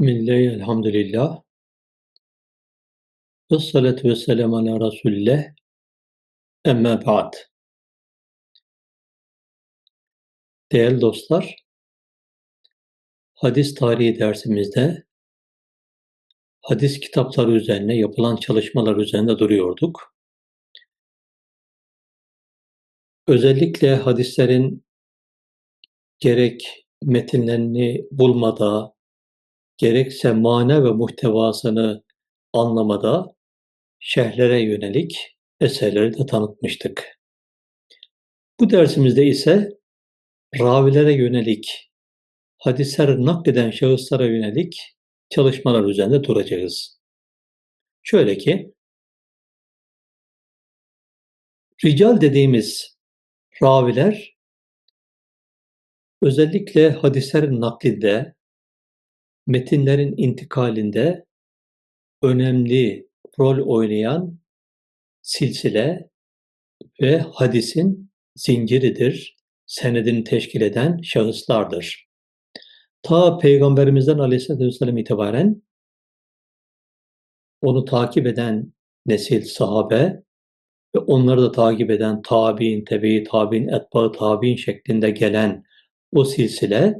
Bismillahi elhamdülillah. Ve salatu ve selamu ala Resulillah. Emme ba'd. Değerli dostlar, hadis tarihi dersimizde hadis kitapları üzerine yapılan çalışmalar üzerinde duruyorduk. Özellikle hadislerin gerek metinlerini bulmada, gerekse mana ve muhtevasını anlamada şerhlere yönelik eserleri de tanıtmıştık. Bu dersimizde ise ravilere yönelik, hadisleri nakleden şahıslara yönelik çalışmalar üzerinde duracağız. Şöyle ki, rical dediğimiz raviler özellikle hadislerin naklinde, metinlerin intikalinde önemli rol oynayan silsile ve hadisin zinciridir, senedini teşkil eden şahıslardır. Ta Peygamberimizden Aleyhisselatü Vesselam itibaren onu takip eden nesil sahabe ve onları da takip eden tabi'in, tebe-i tabi'in, etba tabi'in şeklinde gelen o silsile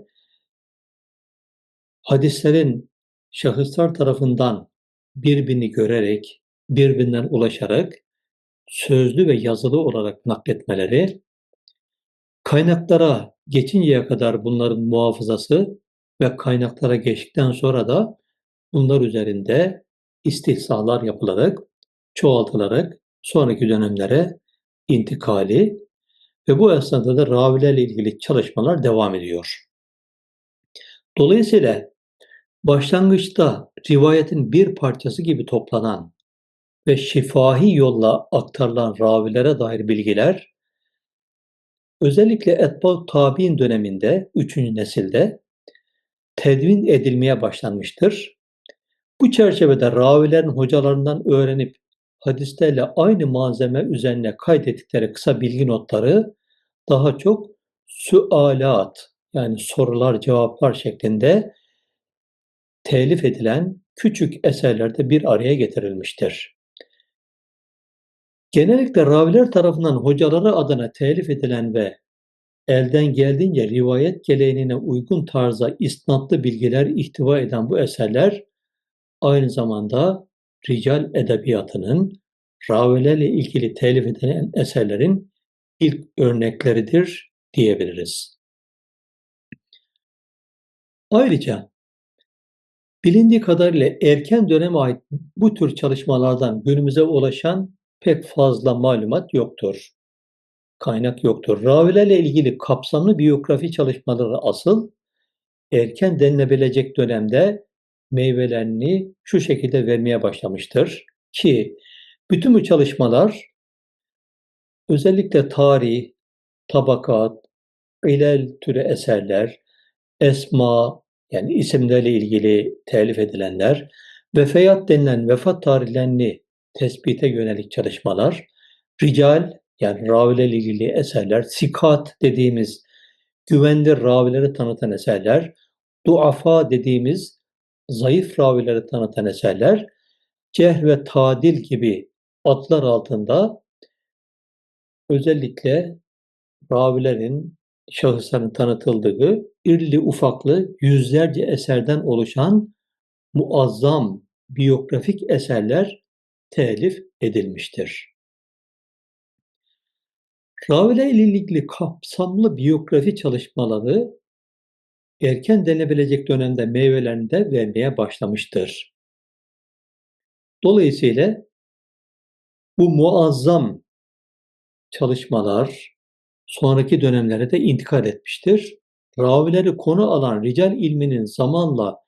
hadislerin şahıslar tarafından birbirini görerek, birbirinden ulaşarak sözlü ve yazılı olarak nakletmeleri, kaynaklara geçinceye kadar bunların muhafazası ve kaynaklara geçtikten sonra da bunlar üzerinde istihsalar yapılarak, çoğaltılarak sonraki dönemlere intikali ve bu esnada da ravilerle ilgili çalışmalar devam ediyor. Dolayısıyla başlangıçta rivayetin bir parçası gibi toplanan ve şifahi yolla aktarılan ravilere dair bilgiler özellikle etba tabi'in döneminde 3. nesilde tedvin edilmeye başlanmıştır. Bu çerçevede ravilerin hocalarından öğrenip hadislerle aynı malzeme üzerine kaydettikleri kısa bilgi notları daha çok sualat yani sorular cevaplar şeklinde telif edilen küçük eserlerde bir araya getirilmiştir. Genellikle raviler tarafından hocaları adına telif edilen ve elden geldiğince rivayet geleneğine uygun tarza isnatlı bilgiler ihtiva eden bu eserler aynı zamanda rical edebiyatının ravilerle ilgili telif edilen eserlerin ilk örnekleridir diyebiliriz. Ayrıca bilindiği kadarıyla erken döneme ait bu tür çalışmalardan günümüze ulaşan pek fazla malumat yoktur. Kaynak yoktur. Ravilerle ilgili kapsamlı biyografi çalışmaları asıl erken denilebilecek dönemde meyvelerini şu şekilde vermeye başlamıştır ki bütün bu çalışmalar özellikle tarih, tabakat, ilel türü eserler, esma yani isimlerle ilgili telif edilenler, vefeyat denilen vefat tarihlerini tespite yönelik çalışmalar, rical yani ravilerle ilgili eserler, sikat dediğimiz güvenilir ravileri tanıtan eserler, duafa dediğimiz zayıf ravileri tanıtan eserler, cehr ve tadil gibi adlar altında özellikle ravilerin şahısların tanıtıldığı irli ufaklı yüzlerce eserden oluşan muazzam biyografik eserler telif edilmiştir. Raviler ile ilgili kapsamlı biyografi çalışmaları erken denebilecek dönemde meyvelerini de vermeye başlamıştır. Dolayısıyla bu muazzam çalışmalar sonraki dönemlere de intikal etmiştir. Ravileri konu alan rical ilminin zamanla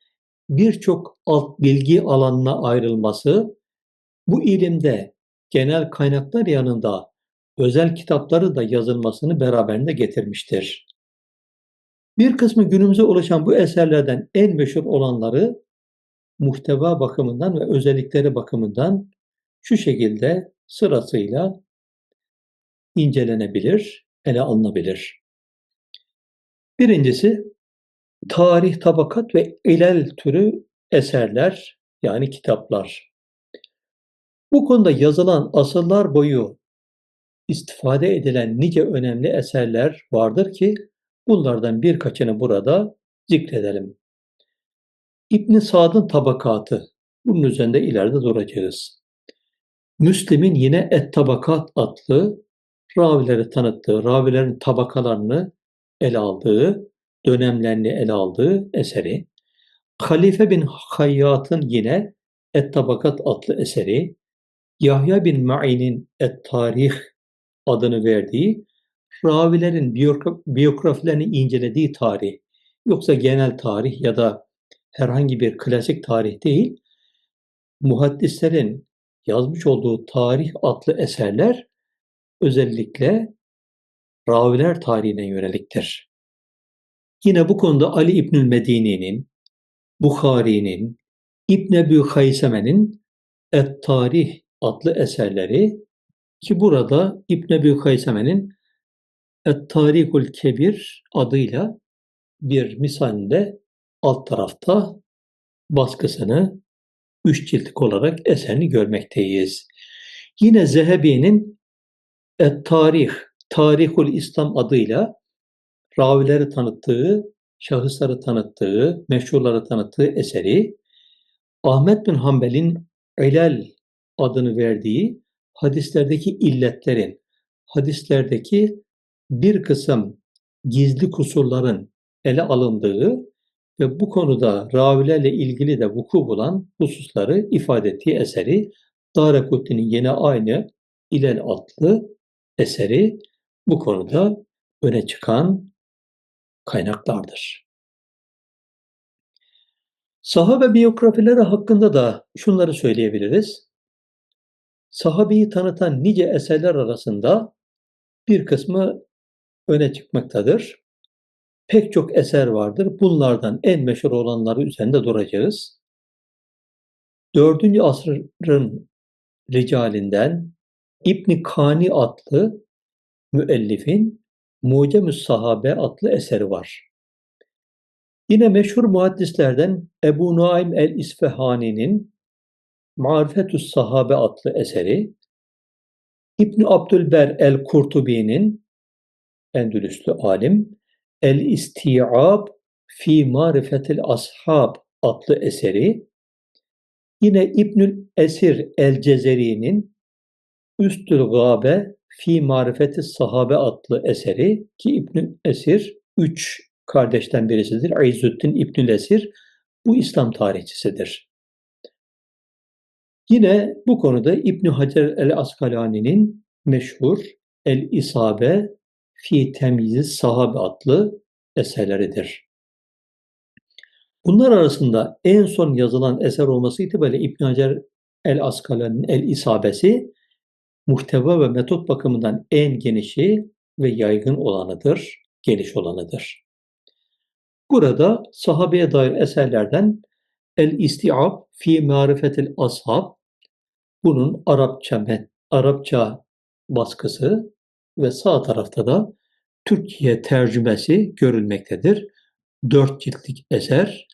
birçok alt bilgi alanına ayrılması bu ilimde genel kaynaklar yanında özel kitapları da yazılmasını beraberinde getirmiştir. Bir kısmı günümüze ulaşan bu eserlerden en meşhur olanları muhteva bakımından ve özellikleri bakımından şu şekilde sırasıyla incelenebilir, ele alınabilir. Birincisi tarih, tabakat ve ilel türü eserler yani kitaplar. Bu konuda yazılan asırlar boyu istifade edilen nice önemli eserler vardır ki bunlardan birkaçını burada zikredelim. İbn Sad'ın tabakatı. Bunun üzerinde ileride duracağız. Müslim'in yine Et Tabakat adlı ravileri tanıttığı, ravilerin tabakalarını ele aldığı, dönemlerini ele aldığı eseri. Halife bin Hayyat'ın yine Et Tabakat adlı eseri. Yahya bin Ma'in'in Et Tarih adını verdiği ravilerin biyografilerini incelediği tarih. Yoksa genel tarih ya da herhangi bir klasik tarih değil, muhaddislerin yazmış olduğu tarih adlı eserler özellikle raviler tarihine yöneliktir. Yine bu konuda Ali İbnül Medini'nin, Bukhari'nin, İbn Ebu Hayseme'nin Et-Tarih adlı eserleri ki burada İbn Ebu Hayseme'nin Et-Tarihul Kebir adıyla bir misalinde alt tarafta baskısını üç ciltlik olarak eserini görmekteyiz. Yine Zehebi'nin Et-Tarih, Tarihul İslam adıyla ravileri tanıttığı, şahısları tanıttığı, meşhurları tanıttığı eseri Ahmet bin Hanbel'in Elal adını verdiği hadislerdeki illetlerin, hadislerdeki bir kısım gizli kusurların ele alındığı ve bu konuda ravilerle ilgili de vuku bulan hususları ifade ettiği eseri Darekutni'nin yine aynı İlel adlı eseri bu konuda öne çıkan kaynaklardır. Sahabe biyografileri hakkında da şunları söyleyebiliriz. Sahabeyi tanıtan nice eserler arasında bir kısmı öne çıkmaktadır. Pek çok eser vardır. Bunlardan en meşhur olanları üzerinde duracağız. Dördüncü asrın ricalinden İbni Kani adlı müellifin Mucemü's Sahabe adlı eseri var. Yine meşhur muhaddislerden Ebu Nuaym el-İsfahani'nin Marifetü's Sahabe adlı eseri, İbni Abdülber el-Kurtubi'nin Endülüslü alim El-İsti'ab fi Marifetil Ashab adlı eseri, yine İbnül Esir el-Cezeri'nin Üstül Gabe fi Marifeti Sahabe adlı eseri ki İbn Esir üç kardeşten birisidir. İzzüddin İbnül Esir bu İslam tarihçisidir. Yine bu konuda İbn Hacer el-Askalani'nin meşhur El-İsabe fi Temyiz Sahabe adlı eserleridir. Bunlar arasında en son yazılan eser olması itibariyle İbn Hacer el-Askalani'nin El-İsabesi muhteva ve metot bakımından en genişi ve yaygın olanıdır, geniş olanıdır. Burada sahabeye dair eserlerden El-İstiab fi Marifetil Ashab bunun Arapça Arapça baskısı ve sağ tarafta da Türkiye tercümesi görülmektedir. Dört ciltlik eser,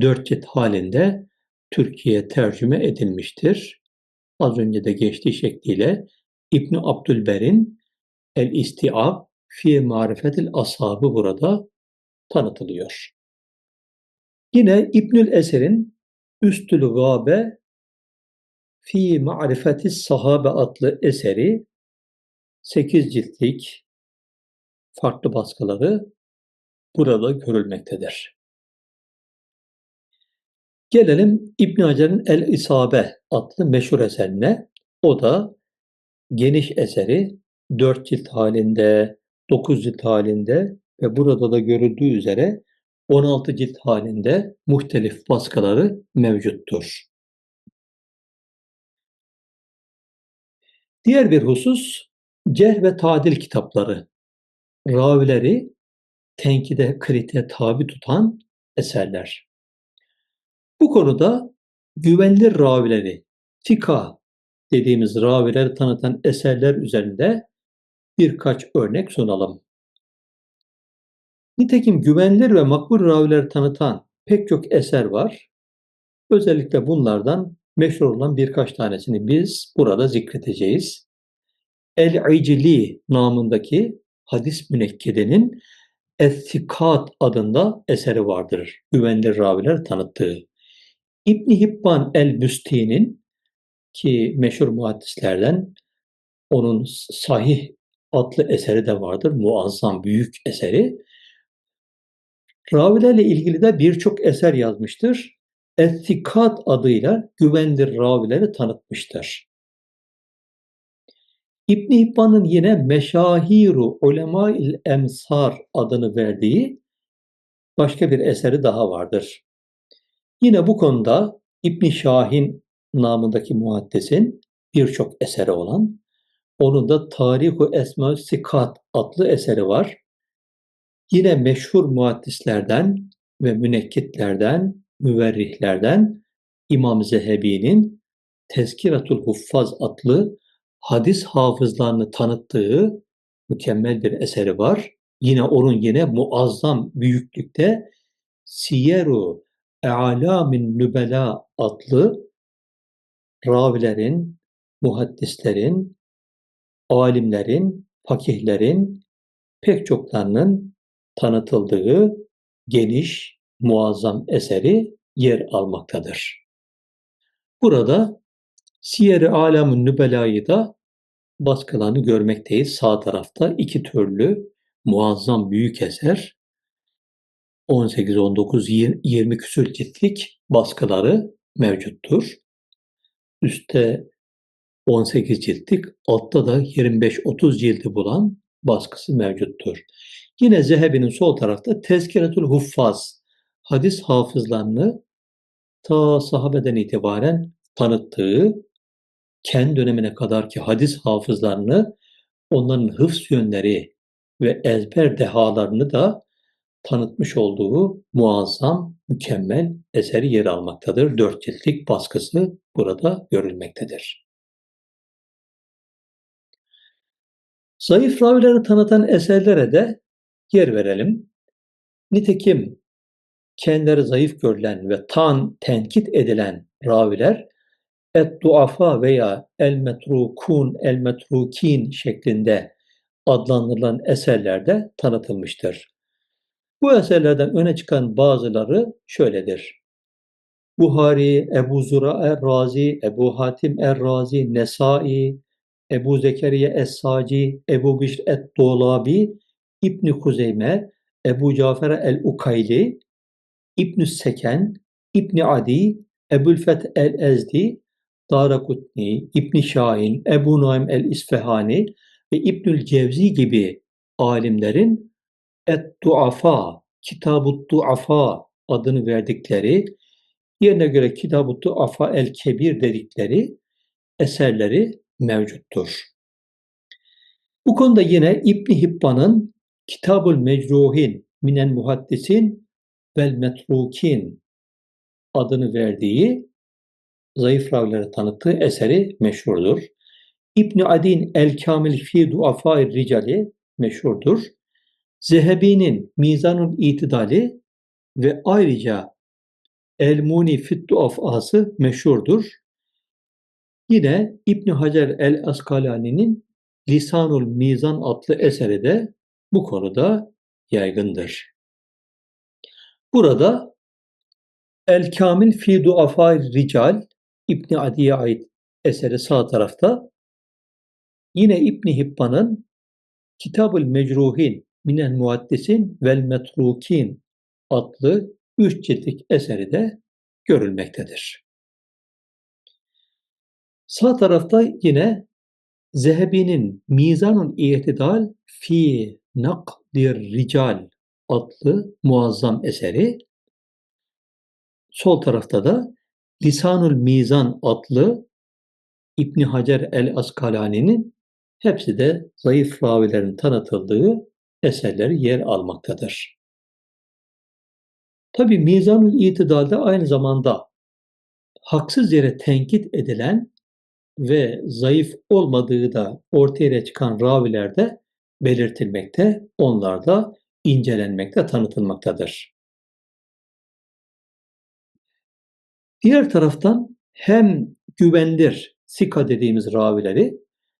dört cilt halinde Türkiye tercüme edilmiştir. Az önce de geçtiği şekliyle İbn Abdülber'in El-İstiab fi Marifetil Ashabı burada tanıtılıyor. Yine İbnül Eser'in Üstül Gabe fi Ma'rifetis Sahabe adlı eseri 8 ciltlik farklı baskıları burada görülmektedir. Gelelim İbn Hacer'in El-İsabe adlı meşhur eserine. O da geniş eseri 4 cilt halinde, 9 cilt halinde ve burada da görüldüğü üzere 16 cilt halinde muhtelif baskıları mevcuttur. Diğer bir husus cerh ve tadil kitapları. Ravileri tenkide, krite tabi tutan eserler. Bu konuda güvenilir ravileri, fika dediğimiz ravileri tanıtan eserler üzerinde birkaç örnek sunalım. Nitekim güvenilir ve makbul ravileri tanıtan pek çok eser var. Özellikle bunlardan meşhur olan birkaç tanesini biz burada zikredeceğiz. El-İcli namındaki hadis münekkedenin Es-Sikat adında eseri vardır. Güvenilir raviler tanıttığı. İbni Hibban el-Büsti'nin ki meşhur muhaddislerden onun Sahih adlı eseri de vardır. Muazzam büyük eseri. Ravilerle ilgili de birçok eser yazmıştır. Es-Sikat adıyla güvenilir ravileri tanıtmıştır. İbn İbban'ın yine Meşahiru Ulemâil Emsar adını verdiği başka bir eseri daha vardır. Yine bu konuda İbn Şahin namındaki muhaddisin birçok eseri olan, onun da Tarihu Esma Sikat adlı eseri var. Yine meşhur muhaddislerden ve münekkitlerden, müverrihlerden İmam Zehebi'nin Tezkiratul Huffaz adlı hadis hafızlarını tanıttığı mükemmel bir eseri var. Yine onun yine muazzam büyüklükte Siyeru E'alamin Nübela adlı ravilerin, muhaddislerin, alimlerin, fakihlerin pek çoklarının tanıtıldığı geniş, muazzam eseri yer almaktadır. Burada Siyer-i Alam-ı Nübela'yı da baskılarını görmekteyiz. Sağ tarafta iki türlü muazzam büyük eser 18, 19, 20 küsur ciltlik baskıları mevcuttur. Üste 18 ciltlik, altta da 25-30 cildi bulan baskısı mevcuttur. Yine Zehebi'nin sol tarafta Tezkiretül Huffaz, hadis hafızlarını ta sahabeden itibaren tanıttığı kendi dönemine kadar ki hadis hafızlarını, onların hıfz yönleri ve ezber dehalarını da tanıtmış olduğu muazzam, mükemmel eseri yer almaktadır. Dört ciltlik baskısı burada görülmektedir. Zayıf ravileri tanıtan eserlere de yer verelim. Nitekim kendileri zayıf görülen ve tan tenkit edilen raviler et-duafa veya el-metrukun, el-metrukin şeklinde adlandırılan eserlerde tanıtılmıştır. Bu eserlerden öne çıkan bazıları şöyledir. Buhari, Ebu Zura er-Razi, Ebu Hatim er-Razi, Nesai, Ebu Zekeriye Es-Saci, Ebu Bişr et-Dolabi, İbn Kuzeyme, Ebu Cafer el-Ukayli, İbn Seken, İbn Adi, Ebu'l-Feth el-Ezdi, Darakutni, İbn Şahin, Ebu Naim el-İsfahani ve İbnül Cevzi gibi alimlerin Et-Duafa, Kitab-ı Duafa adını verdikleri, yerine göre Kitab-ı Duafa el-Kebir dedikleri eserleri mevcuttur. Bu konuda yine İbn Hibban'ın Kitabul Mecruhin minen muhaddisin vel metrukin adını verdiği zayıf ravileri tanıttığı eseri meşhurdur. İbn Adin El Kamil fi Duafa Ricali meşhurdur. Zehebi'nin Mizanul İtidali ve ayrıca El Muni fit Duafası meşhurdur. Yine İbn Hacer El Askalani'nin Lisanul Mizan adlı eseri de bu konuda yaygındır. Burada El Kamil fi Duafa Rical İbn Adi'ye ait eseri sağ tarafta. Yine İbn Hibban'ın Kitabul Mecruhin Minen Muaddisin vel Metrukin adlı üç ciltlik eseri de görülmektedir. Sağ tarafta yine Zehebi'nin Mizanul İtidal fi Nakdir Rical adlı muazzam eseri. Sol tarafta da Lisanul Mizan adlı İbni Hacer el-Askalani'nin hepsi de zayıf ravilerin tanıtıldığı eserleri yer almaktadır. Tabi Mizanul İtidal'de aynı zamanda haksız yere tenkit edilen ve zayıf olmadığı da ortaya çıkan ravilerde belirtilmekte. Onlar da incelenmekte, tanıtılmaktadır. Diğer taraftan hem güvenilir sika dediğimiz ravileri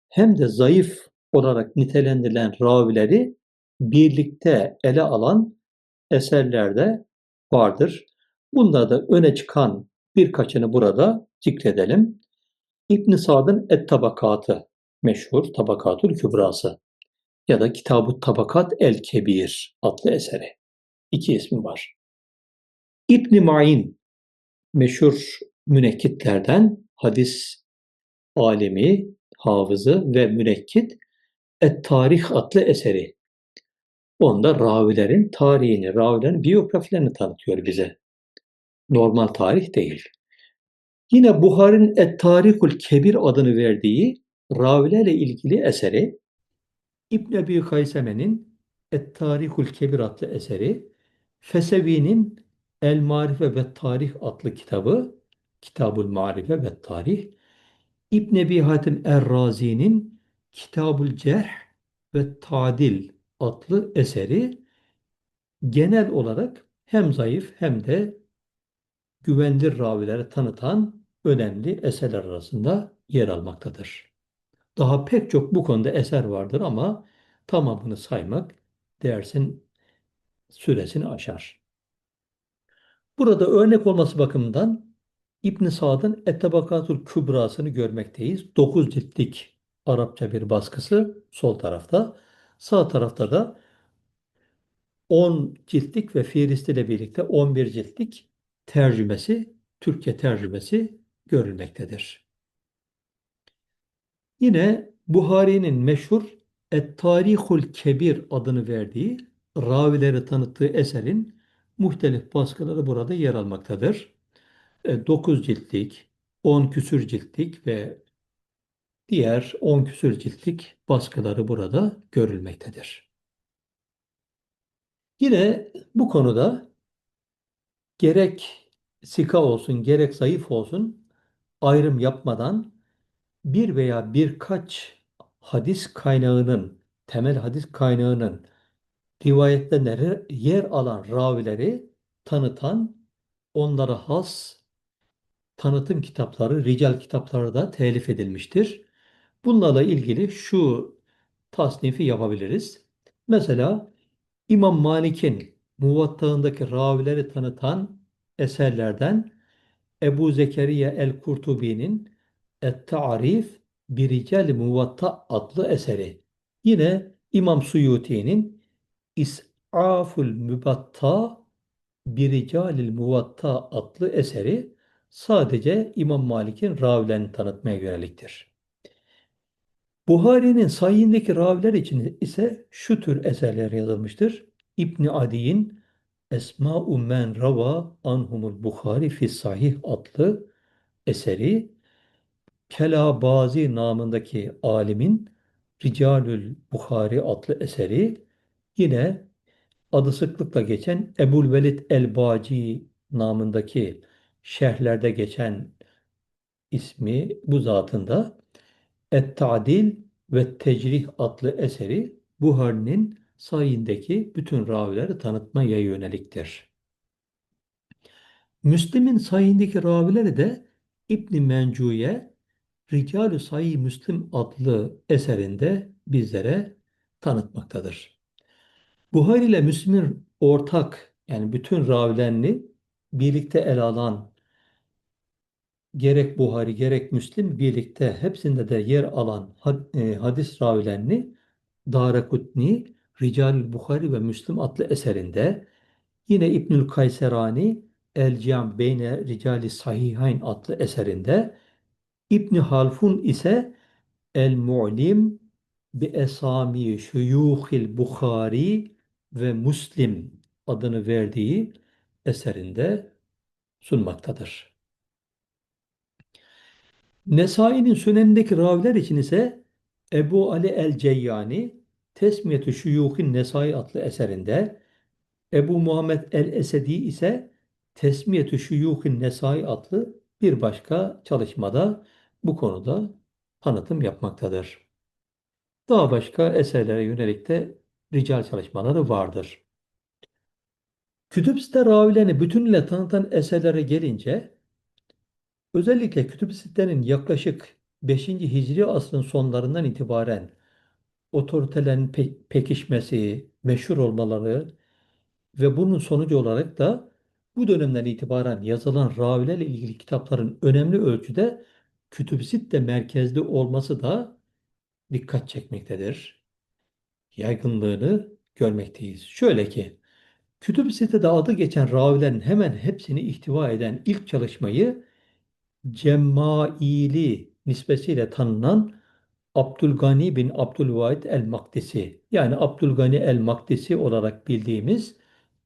hem de zayıf olarak nitelendirilen ravileri birlikte ele alan eserlerde vardır. Bunda da öne çıkan birkaçını burada zikredelim. İbn Sad'ın Et Tabakatı meşhur Tabakatul Kübrası ya da Kitab-ı Tabakat El Kebir adlı eseri. İki ismi var. İbn Ma'in meşhur münekkitlerden hadis alemi, hafızı ve münekkit Et Tarih adlı eseri. Onda ravilerin tarihini, ravilerin biyografilerini tanıtıyor bize. Normal tarih değil. Yine Buhari'nin Et-Tarikul Kebir adını verdiği ravilerle ilgili eseri İbn Ebi Hayseme'nin Et-Tarikul Kebir adlı eseri, Fesevi'nin El Marife ve Tarih adlı kitabı, Kitabul Marife ve Tarih, İbn Ebi Hatim Er-Razi'nin Kitabul Cerh ve Tadil adlı eseri genel olarak hem zayıf hem de güvenilir ravilere tanıtan önemli eserler arasında yer almaktadır. Daha pek çok bu konuda eser vardır ama tamamını saymak dersin süresini aşar. Burada örnek olması bakımından İbn Sad'ın Ettabakatul Kübrasını görmekteyiz. 9 ciltlik Arapça bir baskısı sol tarafta. Sağ tarafta da 10 ciltlik ve Firist ile birlikte 11 ciltlik tercümesi, Türkçe tercümesi görülmektedir. Yine Buhari'nin meşhur Et-Tarihul Kebir adını verdiği ravileri tanıttığı eserin muhtelif baskıları burada yer almaktadır. 9 e, ciltlik, 10 küsür ciltlik ve diğer 10 küsür ciltlik baskıları burada görülmektedir. Yine bu konuda gerek sika olsun gerek zayıf olsun ayrım yapmadan bir veya birkaç hadis kaynağının, temel hadis kaynağının rivayetlerine yer alan ravileri tanıtan, onlara has tanıtım kitapları, rical kitapları da telif edilmiştir. Bunlarla ilgili şu tasnifi yapabiliriz. Mesela İmam Malik'in Muvatta'ındaki ravileri tanıtan eserlerden Ebu Zekeriya el-Kurtubi'nin Et-Ta'rif Birical Muvatta adlı eseri. Yine İmam Suyuti'nin İs'aful Mübatta Biricalil Muvatta adlı eseri sadece İmam Malik'in ravilerini tanıtmaya yöneliktir. Buhari'nin sayindeki raviler için ise şu tür eserler yazılmıştır. İbn Adi'nin Esma-u men rava anhumul Buhari fi sahih adlı eseri Kelabazi namındaki alimin Ricalül Buhari adlı eseri yine adı sıklıkla geçen Ebul Velid el-Baci namındaki şerhlerde geçen ismi bu zatında Et-Ta'dil ve Tecrih adlı eseri Buhari'nin sayindeki bütün ravileri tanıtmaya yöneliktir. Müslim'in sayindeki ravileri de İbn Mencuye Rical-ü Sahih Müslim adlı eserinde bizlere tanıtmaktadır. Buhari ile Müslim'in ortak yani bütün ravilerini birlikte ele alan gerek Buhari gerek Müslim birlikte hepsinde de yer alan e, hadis ravilerini Darakutni, Rical Buhari ve Müslim adlı eserinde yine İbnül Kayserani El Cam Beyne Ricali Sahihayn adlı eserinde İbn Halfun ise El Mu'lim bi esami şuyuhil Bukhari ve Müslim adını verdiği eserinde sunmaktadır. Nesai'nin sünenindeki raviler için ise Ebu Ali el-Ceyyani Tesmiyetü Şuyuhin Nesai adlı eserinde Ebu Muhammed el-Esedi ise Tesmiyetü Şuyuhin Nesai adlı bir başka çalışmada bu konuda tanıtım yapmaktadır. Daha başka eserlere yönelik de rical çalışmaları vardır. Kütüb-i ravilerini bütünüyle tanıtan eserlere gelince özellikle Kütüb-i yaklaşık 5. Hicri asrın sonlarından itibaren otoritelerin pe- pekişmesi, meşhur olmaları ve bunun sonucu olarak da bu dönemden itibaren yazılan ravilerle ilgili kitapların önemli ölçüde Kütüb-i merkezli olması da dikkat çekmektedir. Yaygınlığını görmekteyiz. Şöyle ki, Kütüb-i Sitte'de adı geçen ravilerin hemen hepsini ihtiva eden ilk çalışmayı Cemmaili nispesiyle tanınan Abdülgani bin Abdülvahid el-Makdisi yani Abdülgani el-Makdisi olarak bildiğimiz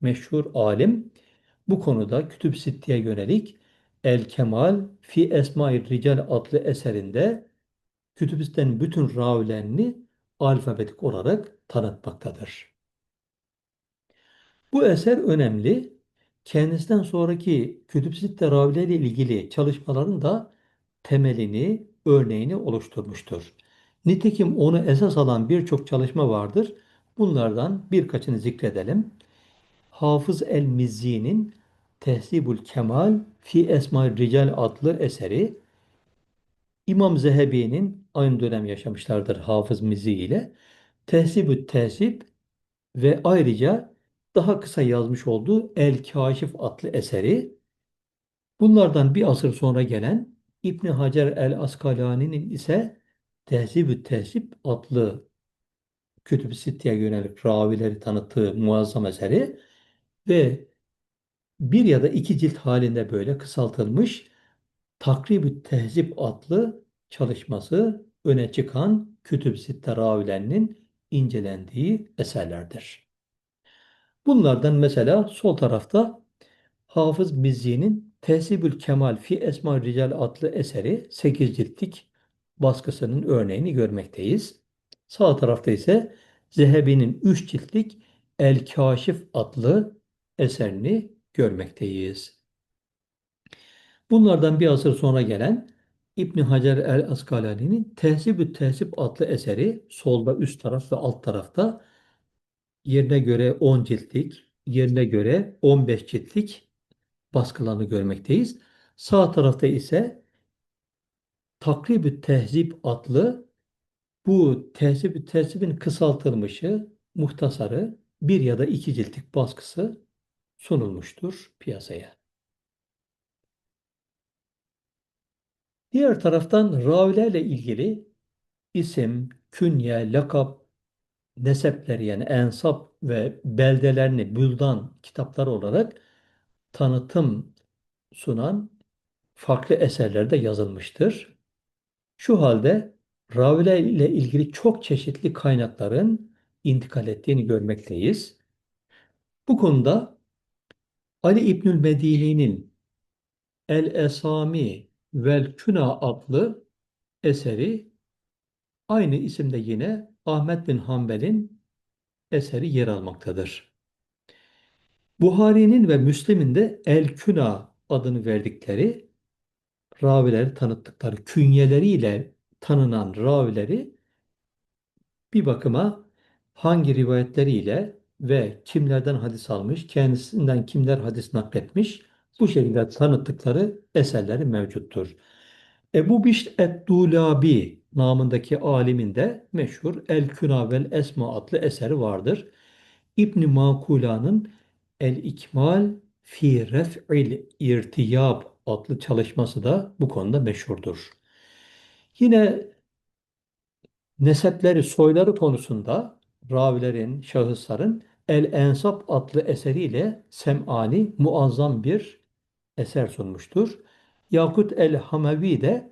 meşhur alim bu konuda Kütüb-i Sitte'ye yönelik El Kemal fi Esma-i Rical adlı eserinde Sitte'nin bütün ravilerini alfabetik olarak tanıtmaktadır. Bu eser önemli. Kendisinden sonraki Kütüb-i Sitte ravileri ile ilgili çalışmaların da temelini, örneğini oluşturmuştur. Nitekim onu esas alan birçok çalışma vardır. Bunlardan birkaçını zikredelim. Hafız el-Mizzi'nin Tehzibul Kemal fi Esma Rical adlı eseri İmam Zehebi'nin aynı dönem yaşamışlardır Hafız Mizzi ile. Tehzibü Tehzib ve ayrıca daha kısa yazmış olduğu El Kaşif adlı eseri. Bunlardan bir asır sonra gelen İbni Hacer el Askalani'nin ise Tehzibü Tehzib adlı Kütüb-i Sitte'ye yönelik ravileri tanıttığı muazzam eseri ve bir ya da iki cilt halinde böyle kısaltılmış Takrib-ü Tehzib adlı çalışması öne çıkan Kütüb-i Sitte ravilerinin incelendiği eserlerdir. Bunlardan mesela sol tarafta Hafız Mizzi'nin Tehzibül Kemal fi Esma Rical adlı eseri 8 ciltlik baskısının örneğini görmekteyiz. Sağ tarafta ise Zehebi'nin 3 ciltlik El Kaşif adlı eserini görmekteyiz. Bunlardan bir asır sonra gelen İbn Hacer el Askalani'nin Tehzib-ü Tehzib adlı eseri solda üst taraf ve alt tarafta yerine göre 10 ciltlik, yerine göre 15 ciltlik baskılarını görmekteyiz. Sağ tarafta ise Takrib-ü Tehzib adlı bu Tehzib-ü Tehzib'in kısaltılmışı, muhtasarı bir ya da iki ciltlik baskısı sunulmuştur piyasaya. Diğer taraftan ravilerle ilgili isim, künye, lakap, nesepleri yani ensap ve beldelerini büldan kitaplar olarak tanıtım sunan farklı eserlerde yazılmıştır. Şu halde raviler ile ilgili çok çeşitli kaynakların intikal ettiğini görmekteyiz. Bu konuda Ali İbnül Medini'nin El Esami vel Küna adlı eseri aynı isimde yine Ahmet bin Hanbel'in eseri yer almaktadır. Buhari'nin ve Müslim'in de El Küna adını verdikleri ravileri tanıttıkları künyeleriyle tanınan ravileri bir bakıma hangi rivayetleriyle ve kimlerden hadis almış, kendisinden kimler hadis nakletmiş bu şekilde tanıttıkları eserleri mevcuttur. Ebu Bişt et-Dulabi namındaki alimin de meşhur El Künavel Esma adlı eseri vardır. İbn Makula'nın El-İkmal fi Ref'il İrtiyab adlı çalışması da bu konuda meşhurdur. Yine nesepleri, soyları konusunda ravilerin, şahısların El-Ensap adlı eseriyle Sem'ani muazzam bir eser sunmuştur. Yakut el-Hamevi de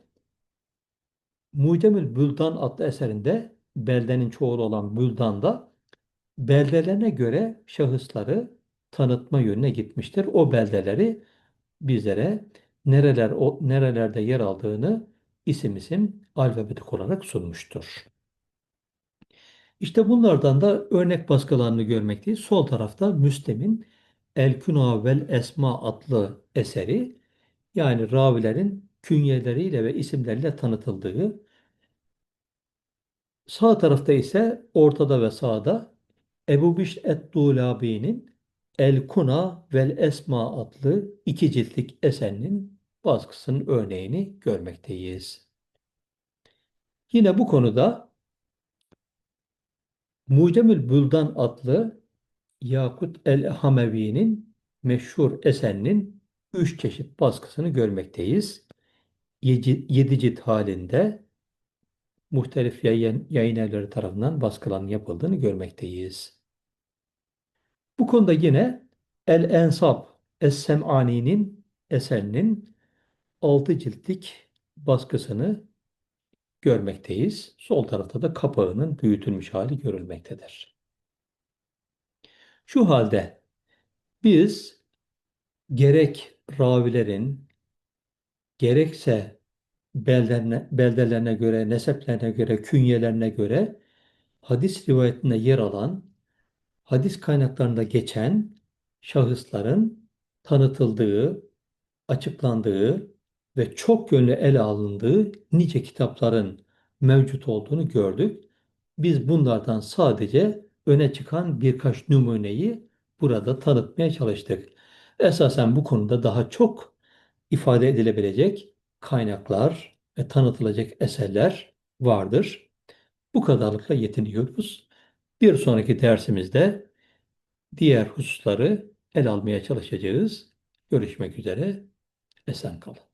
Mucemül Büldan adlı eserinde beldenin çoğulu olan Büldan'da beldelerine göre şahısları tanıtma yönüne gitmiştir. O beldeleri bizlere nereler o nerelerde yer aldığını isim isim alfabetik olarak sunmuştur. İşte bunlardan da örnek baskılarını görmekteyiz. Sol tarafta Müslim'in El Kuna vel Esma adlı eseri yani ravilerin künyeleriyle ve isimleriyle tanıtıldığı sağ tarafta ise ortada ve sağda Ebu Bişr et-Dulabi'nin El Kuna vel Esma adlı iki ciltlik eserinin baskısının örneğini görmekteyiz. Yine bu konuda Mucemül Buldan adlı Yakut el-Hamevi'nin meşhur eserinin üç çeşit baskısını görmekteyiz. Yedi, cilt halinde muhtelif yayın, yayın evleri tarafından baskıların yapıldığını görmekteyiz. Bu konuda yine El-Ensab Es-Sem'ani'nin eserinin altı ciltlik baskısını görmekteyiz. Sol tarafta da kapağının büyütülmüş hali görülmektedir. Şu halde biz gerek ravilerin gerekse beldelerine, beldelerine göre, neseplerine göre, künyelerine göre hadis rivayetinde yer alan, hadis kaynaklarında geçen şahısların tanıtıldığı, açıklandığı ve çok yönlü ele alındığı nice kitapların mevcut olduğunu gördük. Biz bunlardan sadece öne çıkan birkaç numuneyi burada tanıtmaya çalıştık. Esasen bu konuda daha çok ifade edilebilecek kaynaklar ve tanıtılacak eserler vardır. Bu kadarlıkla yetiniyoruz. Bir sonraki dersimizde diğer hususları el almaya çalışacağız. Görüşmek üzere. Esen kalın.